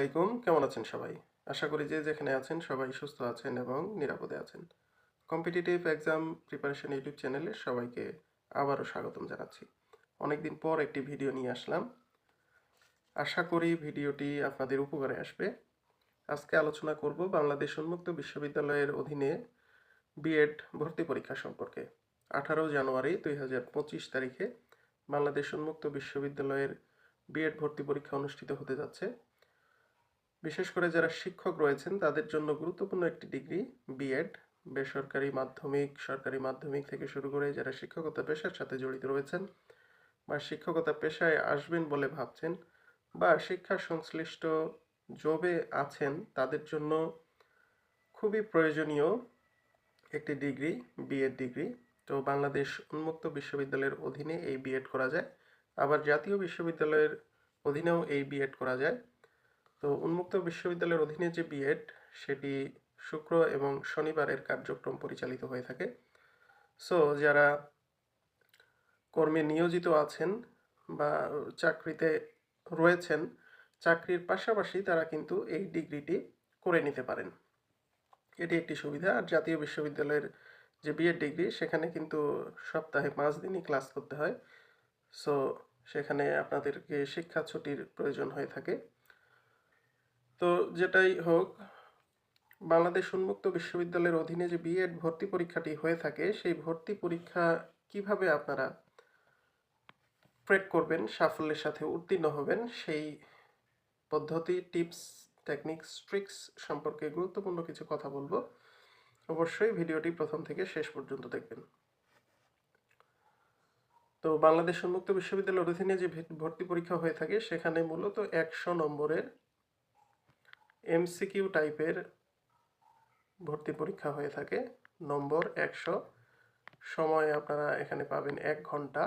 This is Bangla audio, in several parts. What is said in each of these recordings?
আলাইকুম, কেমন আছেন সবাই? আশা করি যে যেখানে আছেন সবাই সুস্থ আছেন এবং নিরাপদে আছেন। কম্পিটিটিভ এক্সাম প্রিপারেশন ইউটিউব চ্যানেলে সবাইকে আবারও স্বাগতম জানাচ্ছি। অনেকদিন পর একটি ভিডিও নিয়ে আসলাম। আশা করি ভিডিওটি আপনাদের উপকারে আসবে। আজকে আলোচনা করব বাংলাদেশ উন্মুক্ত বিশ্ববিদ্যালয়ের অধীনে বিএড ভর্তি পরীক্ষা সম্পর্কে। আঠারো জানুয়ারি দুই হাজার পঁচিশ তারিখে বাংলাদেশ উন্মুক্ত বিশ্ববিদ্যালয়ের বিএড ভর্তি পরীক্ষা অনুষ্ঠিত হতে যাচ্ছে। বিশেষ করে যারা শিক্ষক রয়েছেন, তাদের জন্য গুরুত্বপূর্ণ একটি ডিগ্রি বিএড বেসরকারি মাধ্যমিক, সরকারি মাধ্যমিক থেকে শুরু করে যারা শিক্ষকতা পেশার সাথে জড়িত রয়েছেন বা শিক্ষকতা পেশায় আসবেন বলে ভাবছেন বা শিক্ষা সংশ্লিষ্ট জবে আছেন, তাদের জন্য খুবই প্রয়োজনীয় একটি ডিগ্রি বিএড ডিগ্রি। তো বাংলাদেশ উন্মুক্ত বিশ্ববিদ্যালয়ের অধীনে এই বিএড করা যায়। আবার জাতীয় বিশ্ববিদ্যালয়ের অধীনেও এই বিএড করা যায়। তো উন্মুক্ত বিশ্ববিদ্যালয়ের অধীনে যে বিএড সেটি শুক্র এবং শনিবারের কার্যক্রম পরিচালিত হয়ে থাকে। সো যারা কর্মে নিয়োজিত আছেন বা চাকরিতে রয়েছেন, চাকরির পাশাপাশি তারা কিন্তু এই ডিগ্রিটি করে নিতে পারেন। এটি একটি সুবিধা। আর জাতীয় বিশ্ববিদ্যালয়ের যে বিএড ডিগ্রি, সেখানে কিন্তু সপ্তাহে পাঁচ দিনই ক্লাস করতে হয়। সো সেখানে আপনাদেরকে শিক্ষা ছুটির প্রয়োজন হয়ে থাকে। তো যেটাই হোক, বাংলাদেশ উন্মুক্ত বিশ্ববিদ্যালয়ের অধীনে যে বিএড ভর্তি পরীক্ষাটি হয়ে থাকে, সেই ভর্তি পরীক্ষা কীভাবে আপনারা ক্র্যাক করবেন, সাফল্যের সাথে উত্তীর্ণ হবেন, সেই পদ্ধতি, টিপস, টেকনিক্স, ট্রিক্স সম্পর্কে গুরুত্বপূর্ণ কিছু কথা বলব। অবশ্যই ভিডিওটি প্রথম থেকে শেষ পর্যন্ত দেখবেন। তো বাংলাদেশ উন্মুক্ত বিশ্ববিদ্যালয়ের অধীনে যে ভর্তি পরীক্ষা হয়ে থাকে, সেখানে মূলত একশো নম্বরের এমসিকিউ টাইপের ভর্তি পরীক্ষা হয়ে থাকে। নম্বর একশো। সময় আপনারা এখানে পাবেন এক ঘণ্টা।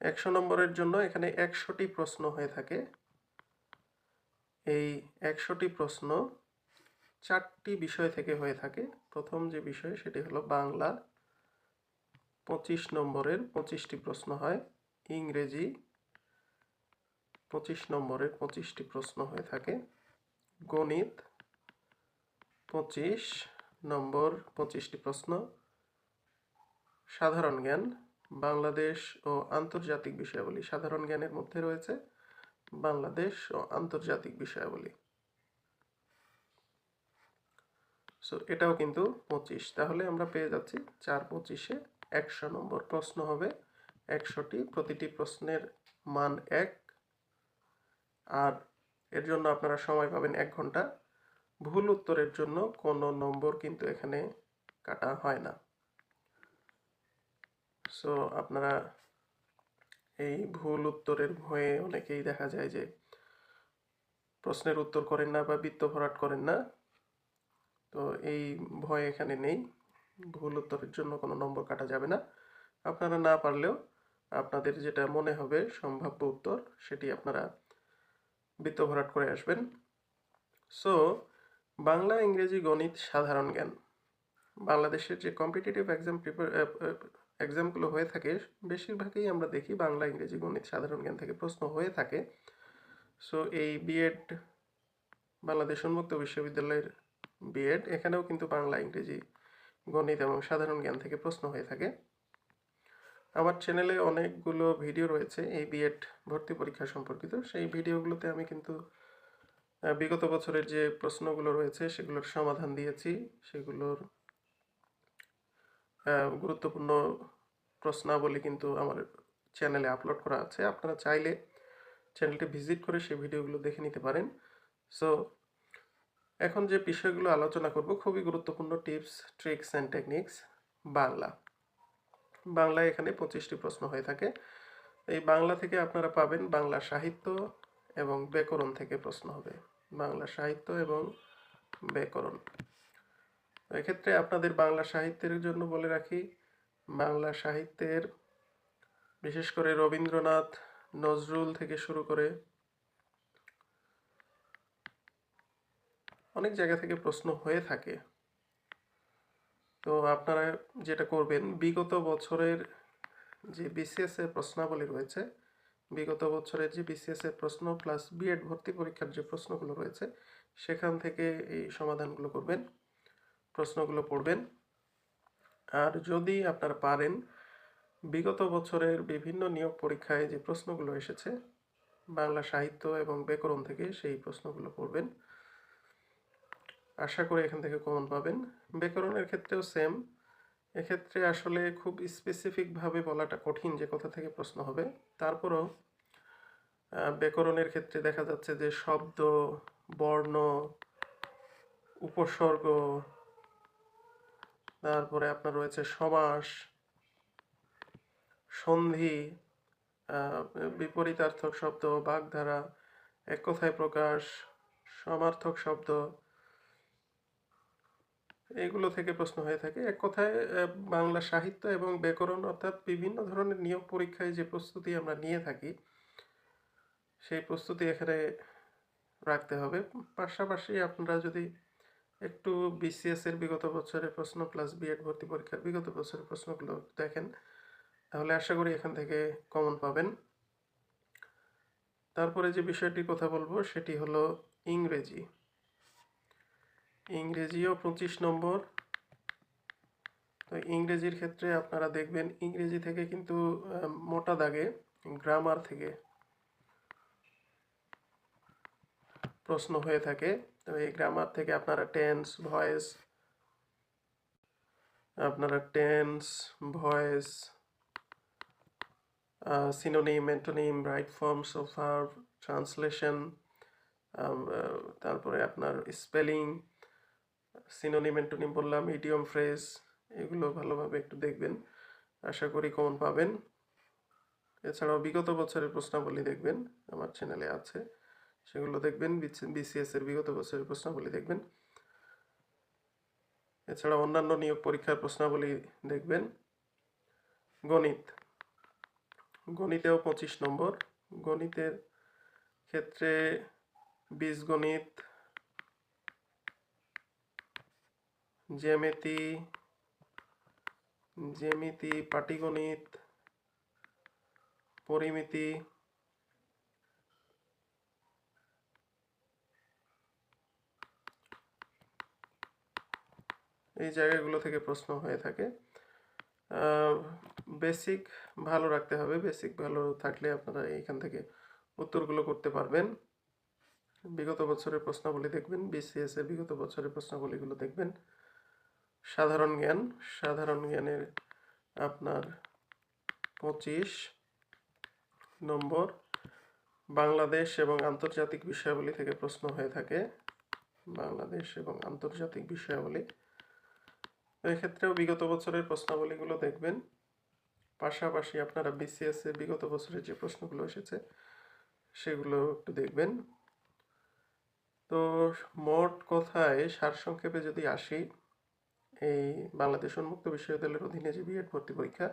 একশো নম্বরের জন্য এখানে একশোটি প্রশ্ন হয়ে থাকে। এই একশোটি প্রশ্ন চারটি বিষয় থেকে হয়ে থাকে। প্রথম যে বিষয় সেটি হলো বাংলা। পঁচিশ নম্বরের পঁচিশটি প্রশ্ন হয়। ইংরেজি পঁচিশ নম্বরের পঁচিশটি প্রশ্ন হয়ে থাকে। গণিত পঁচিশ নম্বর পঁচিশটি প্রশ্ন। সাধারণ জ্ঞান বাংলাদেশ ও আন্তর্জাতিক বিষয়াবলী সাধারণ জ্ঞানের মধ্যে রয়েছে। বাংলাদেশ ও আন্তর্জাতিক বিষয়াবলী। সো এটাও কিন্তু পঁচিশ। তাহলে আমরা পেয়ে যাচ্ছি চার পঁচিশে একশো নম্বর প্রশ্ন হবে। একশোটি, প্রতিটি প্রশ্নের মান এক। আর এর জন্য আপনারা সময় পাবেন এক ঘণ্টা। ভুল উত্তরের জন্য কোনো নম্বর কিন্তু এখানে কাটা হয় না। সো আপনারা এই ভুল উত্তরের ভয়ে অনেকেই দেখা যায় যে প্রশ্নের উত্তর করেন না বা বৃত্ত ভরাট করেন না। তো এই ভয় এখানে নেই। ভুল উত্তরের জন্য কোনো নম্বর কাটা যাবে না। আপনারা না পারলেও আপনাদের যেটা মনে হবে সম্ভাব্য উত্তর, সেটি আপনারা বৃত্ত ভরাট করে আসবেন। সো বাংলা, ইংরেজি, গণিত, সাধারণ জ্ঞান। বাংলাদেশের যে কম্পিটিটিভ এক্সাম প্রিপার এক্সামগুলো হয়ে থাকে, বেশিরভাগই আমরা দেখি বাংলা, ইংরেজি, গণিত, সাধারণ জ্ঞান থেকে প্রশ্ন হয়ে থাকে। সো এই বিএড বাংলাদেশ উন্মুক্ত বিশ্ববিদ্যালয়ের বিএড এখানেও কিন্তু বাংলা, ইংরেজি, গণিত এবং সাধারণ জ্ঞান থেকে প্রশ্ন হয়ে থাকে। আমার চ্যানেলে অনেকগুলো ভিডিও রয়েছে এই বিএড ভর্তি পরীক্ষা সম্পর্কিত। সেই ভিডিওগুলোতে আমি কিন্তু বিগত বছরের যে প্রশ্নগুলো রয়েছে সেগুলোর সমাধান দিয়েছি। সেগুলোর গুরুত্বপূর্ণ প্রশ্নাবলী কিন্তু আমার চ্যানেলে আপলোড করা আছে। আপনারা চাইলে চ্যানেলটি ভিজিট করে সেই ভিডিওগুলো দেখে নিতে পারেন। সো এখন যে বিষয়গুলো আলোচনা করব, খুবই গুরুত্বপূর্ণ tips tricks and techniques Bangla. বাংলায় এখানে পঁচিশটি প্রশ্ন হয়ে থাকে। এই বাংলা থেকে আপনারা পাবেন বাংলা সাহিত্য এবং ব্যাকরণ থেকে প্রশ্ন হবে। বাংলা সাহিত্য এবং ব্যাকরণ। এক্ষেত্রে আপনাদের বাংলা সাহিত্যের জন্য বলে রাখি, বাংলা সাহিত্যের বিশেষ করে রবীন্দ্রনাথ, নজরুল থেকে শুরু করে অনেক জায়গা থেকে প্রশ্ন হয়ে থাকে। তো আপনারা যেটা করবেন, বিগত বছরের যে বিসিএস এর প্রশ্নাবলী রয়েছে, বিগত বছরের যে বিসিএস এর প্রশ্ন প্লাস বিএড ভর্তি পরীক্ষার যে প্রশ্নগুলো রয়েছে, সেখান থেকে এই সমাধানগুলো করবেন, প্রশ্নগুলো পড়বেন। আর যদি আপনারা পারেন, বিগত বছরের বিভিন্ন নিয়োগ পরীক্ষায় যে প্রশ্নগুলো এসেছে, বাংলা সাহিত্য এবং ব্যাকরণ থেকে সেই প্রশ্নগুলো পড়বেন। আশা করি এখান থেকে কমন পাবেন। ব্যাকরণের ক্ষেত্রেও সেম এক্ষেত্রে আসলে খুব স্পেসিফিকভাবে বলাটা কঠিন যে কোথা থেকে প্রশ্ন হবে। তারপরও ব্যাকরণের ক্ষেত্রে দেখা যাচ্ছে যে শব্দ, বর্ণ, উপসর্গ, তারপরে আপনার রয়েছে সমাস, সন্ধি বিপরীতার্থক শব্দ, বাগধারা, এক কথায় প্রকাশ, সমার্থক শব্দ এগুলো থেকে প্রশ্ন হয়ে থাকে। এক কথায় বাংলা সাহিত্য এবং ব্যাকরণ অর্থাৎ বিভিন্ন ধরনের নিয়োগ পরীক্ষায় যে প্রস্তুতি আমরা নিয়ে থাকি, সেই প্রস্তুতি এখানে রাখতে হবে। পাশাপাশি আপনারা যদি একটু বিসিএস এর বিগত বছরের প্রশ্ন প্লাস বিএড ভর্তি পরীক্ষার বিগত বছরের প্রশ্নগুলো দেখেন, তাহলে আশা করি এখান থেকে কমন পাবেন। তারপরে যে বিষয়টির কথা বলব, সেটি হলো ইংরেজি। ইংরেজিও পঁচিশ নম্বর। তো ইংরেজির ক্ষেত্রে আপনারা দেখবেন, ইংরেজি থেকে কিন্তু মোটা দাগে, গ্রামার থেকে প্রশ্ন হয়ে থাকে। তো এই গ্রামার থেকে আপনারা টেন্স ভয়েস আপনারা tense voice synonym antonym right forms of verb translation তারপরে আপনার স্পেলিং সিনোনিম অ্যান্টোনিম বললাম ইডিয়ম ফ্রেজ এগুলো ভালোভাবে একটু দেখবেন। আশা করি কমন পাবেন। এছাড়াও বিগত বছরের প্রশ্নাবলী দেখবেন, আমার চ্যানেলে আছে। সেগুলো দেখবেন বিসিএস এর বিগত বছরের প্রশ্নাবলী দেখবেন। এছাড়া অন্যান্য নিয়োগ পরীক্ষার প্রশ্নাবলী দেখবেন। গণিত। গণিতেও পঁচিশ নম্বর। গণিতের ক্ষেত্রে বীজগণিত জ্যামিতি জ্যামিতি পাটিগণিত, পরিমিতি, এই জায়গাগুলো থেকে প্রশ্ন হয়ে থাকে। বেসিক ভালো রাখতে হবে। বেসিক ভালো থাকলে আপনারা এইখান থেকে উত্তরগুলো করতে পারবেন। বিগত বছরের প্রশ্নাবলী দেখবেন বিসিএস এর বিগত বছরের প্রশ্নাবলীগুলো দেখবেন। সাধারণ জ্ঞান, সাধারণ জ্ঞানের আপনার পঁচিশ নম্বর, বাংলাদেশ এবং আন্তর্জাতিক বিষয়াবলী থেকে প্রশ্ন হয়ে থাকে। বাংলাদেশ এবং আন্তর্জাতিক বিষয়াবলী। এক্ষেত্রেও বিগত বছরের প্রশ্নাবলীগুলো দেখবেন। পাশাপাশি আপনারা বিসিএস বিগত বছরের যে প্রশ্নগুলো এসেছে, সেগুলো একটু দেখবেন। তো মোট কথায় সারসংক্ষেপে যদি আসি এই বাংলাদেশ উন্মুক্ত বিশ্ববিদ্যালয়ের অধীনে যে বিএড ভর্তি পরীক্ষা,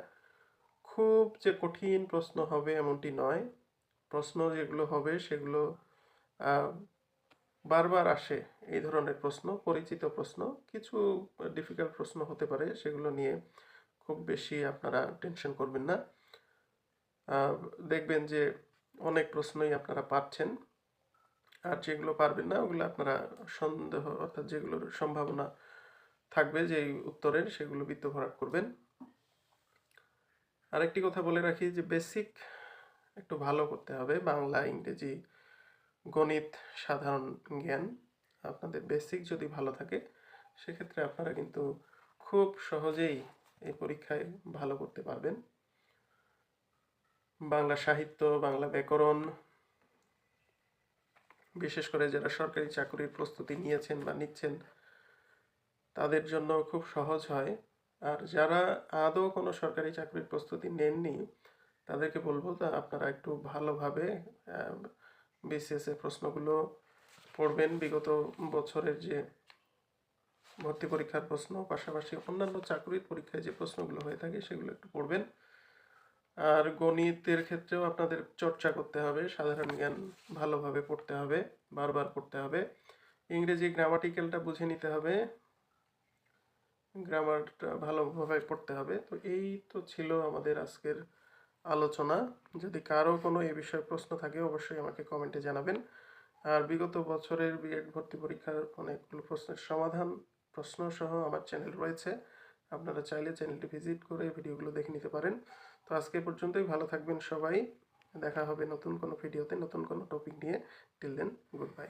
খুব যে কঠিন প্রশ্ন হবে এমনটি নয়। প্রশ্ন যেগুলো হবে সেগুলো বারবার আসে এই ধরনের প্রশ্ন, পরিচিত প্রশ্ন। কিছু ডিফিকাল্ট প্রশ্ন হতে পারে, সেগুলো নিয়ে খুব বেশি আপনারা টেনশন করবেন না। দেখবেন যে অনেক প্রশ্নই আপনারা পাচ্ছেন। আর যেগুলো পারবেন না, ওগুলো আপনারা সন্দেহ, অর্থাৎ যেগুলোর সম্ভাবনা থাকবে যে উত্তরের, সেগুলো বৃত্ত ভরাট করবেন। আরেকটি কথা বলে রাখি যে বেসিক একটু ভালো করতে হবে। বাংলা, ইংরেজি, গণিত সাধারণ জ্ঞান আপনাদের বেসিক যদি ভালো থাকে, সেক্ষেত্রে আপনারা কিন্তু খুব সহজেই এই পরীক্ষায় ভালো করতে পারবেন। বাংলা সাহিত্য, বাংলা ব্যাকরণ, বিশেষ করে যারা সরকারি চাকরির প্রস্তুতি নিয়েছেন বা নিচ্ছেন তাদের জন্য খুব সহজ হয়। আর যারা আদৌ কোনো সরকারি চাকরির প্রস্তুতি নেননি, তাদেরকে বলব তা আপনারা একটু ভালোভাবে বিসিএস এর প্রশ্নগুলো পড়বেন। বিগত বছরের যে ভর্তি পরীক্ষার প্রশ্ন, পাশাপাশি অন্যান্য চাকরির পরীক্ষায় যে প্রশ্নগুলো হয়ে থাকে, সেগুলো একটু পড়বেন। আর গণিতের ক্ষেত্রেও আপনাদের চর্চা করতে হবে, সাধারণ জ্ঞান ভালোভাবে পড়তে হবে, বারবার পড়তে হবে। ইংরেজি গ্রামাটিক্যালটা বুঝে নিতে হবে গ্রামারটা ভালোভাবে পড়তে হবে। তো এই তো ছিল আমাদের আজকের আলোচনা। যদি কারও কোনো এ বিষয়ে প্রশ্ন থাকে, অবশ্যই আমাকে কমেন্টে জানাবেন। আর বিগত বছরের বিএড ভর্তি পরীক্ষার অনেকগুলো প্রশ্নের সমাধান প্রশ্ন সহ আমার চ্যানেল রয়েছে। আপনারা চাইলে চ্যানেলটি ভিজিট করে ভিডিওগুলো দেখে নিতে পারেন। তো আজকে পর্যন্তই, ভালো থাকবেন সবাই। দেখা হবে নতুন কোনো ভিডিওতে, নতুন কোনো টপিক নিয়ে। Till then, good bye.